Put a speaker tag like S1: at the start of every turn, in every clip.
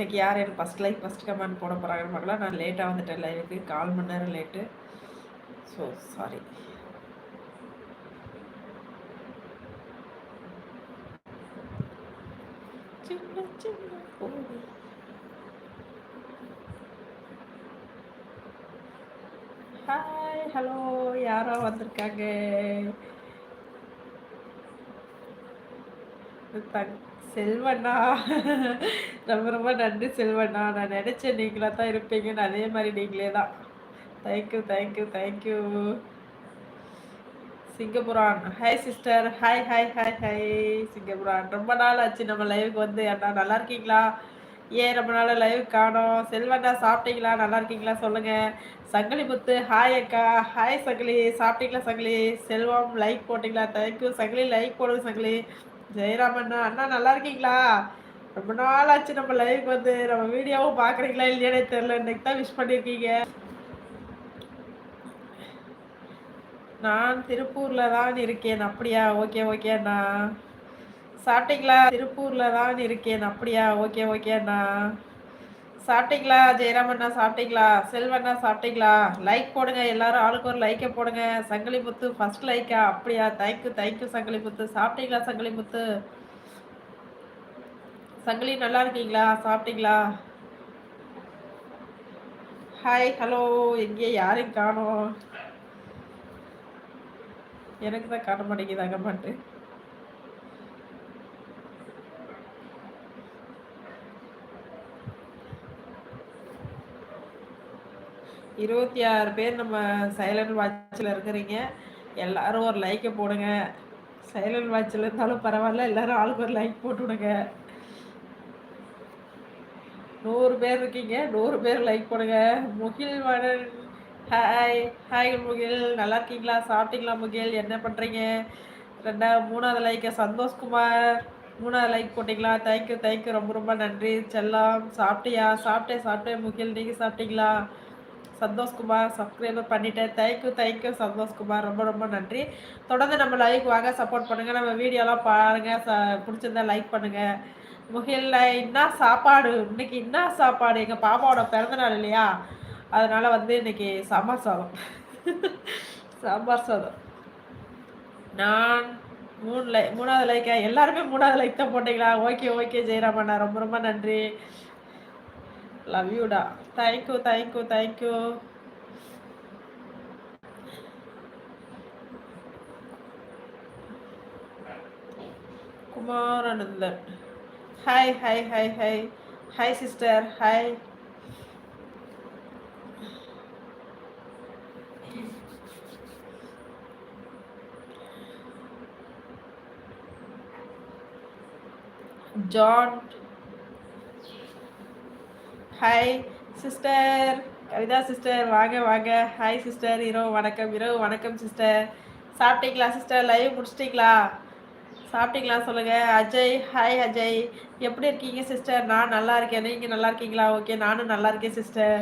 S1: இன்னைக்கு யார் எனக்கு ஃபஸ்ட் லைக் ஃபஸ்ட் கமெண்ட் போட போகிறாங்கன்னு பார்க்கலாம் நான் லேட்டாக வந்துட்டேன் லைவுக்கு கால் மணி நேரம் லேட்டு ஸோ சாரி சின்ன சின்ன ஹாய் ஹலோ யாரோ வந்திருக்காங்க? செல்வண்ணா. ரொம்ப ரொம்ப நன்றி செல்வண்ணா. நான் நினச்சேன் நீங்களாக தான் இருப்பீங்கன்னு அதே மாதிரி நீங்களே தான் thank you thank you thank you Singapuran. Hi sister hi hi hi hi Singapuran. ரொம்ப நாள் ஆச்சு நம்ம லைவுக்கு வந்து. அண்ணா நல்லா இருக்கீங்களா? ஏன் ரொம்ப நாள் லைவ் காணோம்? செல்வண்ணா சாப்பிட்டீங்களா? நல்லா இருக்கீங்களா? சொல்லுங்க. சங்கிலி முத்து ஹாய் அக்கா. ஹாய் சங்கிலி. சாப்பிட்டீங்களா சங்கிலி? செல்வம் லைக் போட்டிங்களா? தேங்க்யூ சங்கிலி லைக் போடுங்க சங்கிலி. ஜெயராமண்ணா அண்ணா நல்லா இருக்கீங்களா? ரொம்ப நாள் ஆச்சு நம்ம லைவ் வந்து. நம்ம வீடியோவும் பார்க்குறீங்களா இல்லையானே தெரில இன்னைக்கு தான் விஷ் பண்ணியிருக்கீங்க. நான் திருப்பூரில் தான் இருக்கேன் அப்படியா? ஓகே ஓகே அண்ணா. சாப்பிட்டீங்களா? திருப்பூரில் தான் இருக்கேன் அப்படியா? ஓகே ஓகே அண்ணா. சாப்பிட்டீங்களா? ஜெயராமண்ணா சாப்பிட்டீங்களா? செல்வண்ணா சாப்பிட்டீங்களா? லைக் போடுங்க. எல்லாரும் ஆளுக்கு ஒரு லைக்கை போடுங்க. சங்கிலி முத்து ஃபர்ஸ்ட் லைக்கா அப்படியா thank you thank you Sangili Muthu சாப்பிட்டீங்களா சங்கிலி முத்து சங்கிலி நல்லா இருக்கீங்களா? சாப்பிட்டீங்களா? ஹாய் ஹலோ எங்கேயே யாரையும் காணும். எனக்கு தான் காட்ட மாட்டேங்குது அகமாட்டு இருபத்தி ஆறு பேர் நம்ம சைலண்ட் வாட்சில் இருக்கிறீங்க. எல்லாரும் ஒரு லைக்கை போடுங்க. சைலண்ட் வாட்சில் இருந்தாலும் பரவாயில்ல எல்லாரும் ஆளுக்கு ஒரு லைக் போட்டு விடுங்க. நூறு பேர் இருக்கீங்க நூறு பேர் லைக் போடுங்க. Mugil Vadan hi hi Mugil. நல்லா இருக்கீங்களா? சாப்பிட்டீங்களா முகில்? என்ன பண்ணுறீங்க ரெண்டா மூணாவது லைக்கை சந்தோஷ்குமார் மூணாவது லைக் போட்டிங்களா? தேங்க்யூ தேங்க்யூ ரொம்ப ரொம்ப நன்றி. செல்லாம் சாப்பிட்டியா? சாப்பிட்டேன் சாப்பிட்டேன் முகில். நீங்கள் சாப்பிட்டீங்களா? சந்தோஷ்குமார் சப்ஸ்கிரைபர் பண்ணிட்டேன் thank you thank you Santhoshkumar ரொம்ப ரொம்ப நன்றி. தொடர்ந்து நம்ம லைக் வாங்க சப்போர்ட் பண்ணுங்கள் நம்ம வீடியோலாம் பாருங்கள் ச பிடிச்சிருந்தா லைக் பண்ணுங்கள் முகில்ல என்ன சாப்பாடு? இன்னைக்கு என்ன சாப்பாடு? எங்கள் பாப்பாவோட பிறந்தநாள் இல்லையா? அதனால் வந்து இன்னைக்கு சாம்பார் சாதம். சாம்பார் சாதம். நான் மூணு லை மூணாவது லைக்கா எல்லாருமே மூணாவது லைக் தான் போட்டீங்களா? ஓகே ஓகே ஜெயராமண்ணா ரொம்ப ரொம்ப நன்றி. Love யூடா thank you thank you thank you Kumaranandan hi hi hi hi hi sister hi John hi sister Kavitha sister வாங்க வாங்க. ஹாய் சிஸ்டர் இரவு வணக்கம். இரவு வணக்கம் சிஸ்டர் சாப்பிட்டீங்களா சிஸ்டர் லைவ் முடிச்சிட்டிங்களா? சாப்பிட்டீங்களா சொல்லுங்கள் அஜய் ஹாய் அஜய். எப்படி இருக்கீங்க சிஸ்டர் நான் நல்லா இருக்கேன். நீங்கள் நல்லா இருக்கீங்களா? ஓகே நானும் நல்லா இருக்கேன் சிஸ்டர்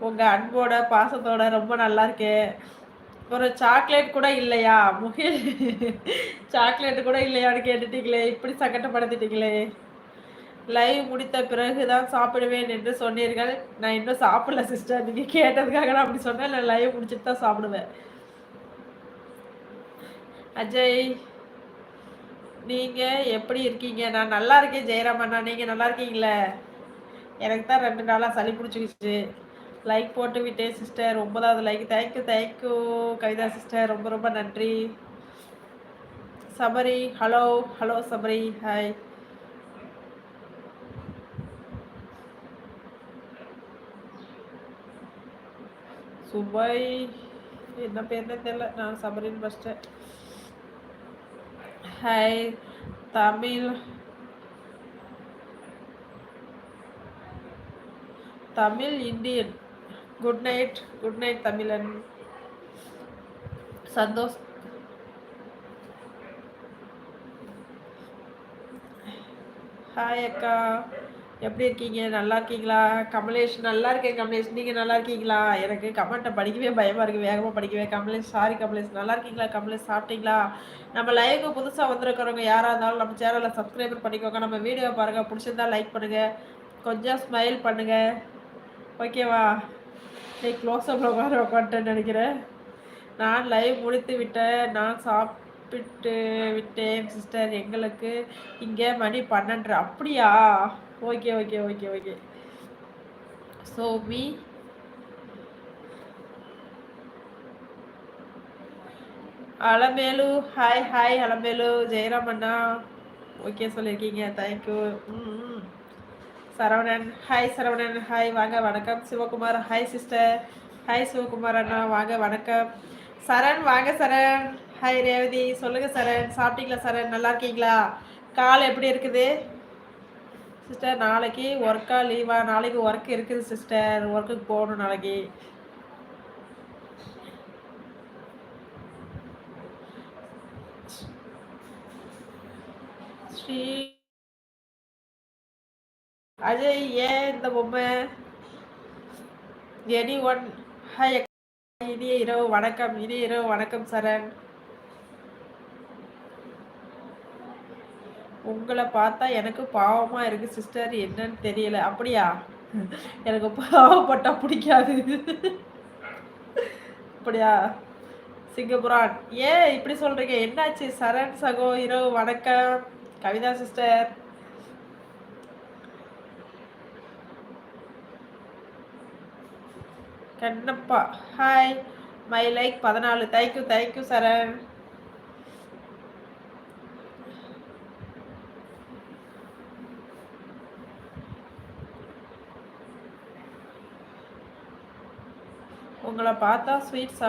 S1: உங்கள் அன்போட பாசத்தோட ரொம்ப நல்லா இருக்கேன். ஒரு சாக்லேட் கூட இல்லையா? முகில் சாக்லேட் கூட இல்லையான்னு கேட்டுட்டீங்களே. இப்படி சங்கட்டப்படுத்திட்டீங்களே லைவ் முடித்த பிறகு தான் சாப்பிடுவேன் என்று சொன்னீர்கள். நான் இன்னும் சாப்பிடல சிஸ்டர் நீங்கள் கேட்டதுக்காக நான் அப்படி சொன்னேன். இல்லை லைவ் முடிச்சுட்டு தான் சாப்பிடுவேன். அஜய் நீங்கள் எப்படி இருக்கீங்க? நான் நல்லா இருக்கேன் ஜெயராமண்ணா நீங்கள் நல்லா இருக்கீங்களே? எனக்கு தான் ரெண்டு நாளாக சளி பிடிச்சிக்கிச்சு. லைக் போட்டு விட்டேன் சிஸ்டர் ஒன்பதாவது like thank you thank you Kavitha sister ரொம்ப ரொம்ப நன்றி. Sabari hello hello Sabari. Hi சுபாய் என்ன பேர்னே தெரியல நான் சபரின் first hi Tamil Tamil Indian good night good night தமிழன் சந்தோஷ் ஹாய் அக்கா எப்படி இருக்கீங்க? நல்லா இருக்கீங்களா? கமலேஷ் நல்லா இருக்கேன் கமலேஷ். நீங்கள் நல்லா இருக்கீங்களா? எனக்கு கமெண்ட்டை படிக்கவே பயமாக இருக்குது வேகமாக படிக்கவே. கமலேஷ் சாரி கமலேஷ். நல்லா இருக்கீங்களா கமலேஷ்? சாப்பிட்டீங்களா? நம்ம லைவுக்கு புதுசாக வந்திருக்கிறவங்க யாராக இருந்தாலும் நம்ம சேனலை சப்ஸ்கிரைபர் பண்ணிக்கோங்க. நம்ம வீடியோ பாருங்கள் பிடிச்சிருந்தா லைக் பண்ணுங்கள் கொஞ்சம் ஸ்மைல் பண்ணுங்கள் ஓகேவா நீ க்ளோஸ் அப்பில் உட்கார உட்காந்துட்டேன்னு நினைக்கிறேன். நான் லைவ் முடித்து விட்டேன். நான் சாப் கூப்பிட்டு விட்டேன் சிஸ்டர் எங்களுக்கு இங்கே மணி பன்னெண்டு. அப்படியா? Okay okay okay okay so me Alamelu hi hi Alamelu. Jayaram அண்ணா. ஓகே சொல்லியிருக்கீங்க. தேங்க்யூ ம் சரவணன் ஹாய் சரவணன். ஹாய் வாங்க வணக்கம். Sivakumar hi sister hi Sivakumar அண்ணா. வாங்க வணக்கம். சரண் வாங்க சரண். ஹாய் ரேவதி சொல்லுங்கள் சரண் சாப்பிட்டீங்களா சரண் நல்லா இருக்கீங்களா? கால் எப்படி இருக்குது? சிஸ்டர் நாளைக்கு ஒர்க்கா லீவா நாளைக்கு ஒர்க் இருக்குது சிஸ்டர் ஒர்க்குக்கு போகணும் நாளைக்கு. ஸ்ரீ அஜய் ஏன் இந்த பொம்மை? எனி ஒன் ஹாய் இனிய இரவு வணக்கம். இனிய இரவு வணக்கம் சரண் உங்களை பார்த்தா எனக்கு பாவமாக இருக்குது சிஸ்டர் என்னன்னு தெரியல. அப்படியா? எனக்கு பாவப்பட்டா பிடிக்காது. அப்படியா? சிங்கபுரான் ஏன் இப்படி சொல்கிறீங்க என்னாச்சு? சரண் சகோ இரவு வணக்கம். Kavitha sister Kannappa. Hi my like பதினாலு. Thank you thank you Saran. உங்களை பார்த்தா ஸ்வீட்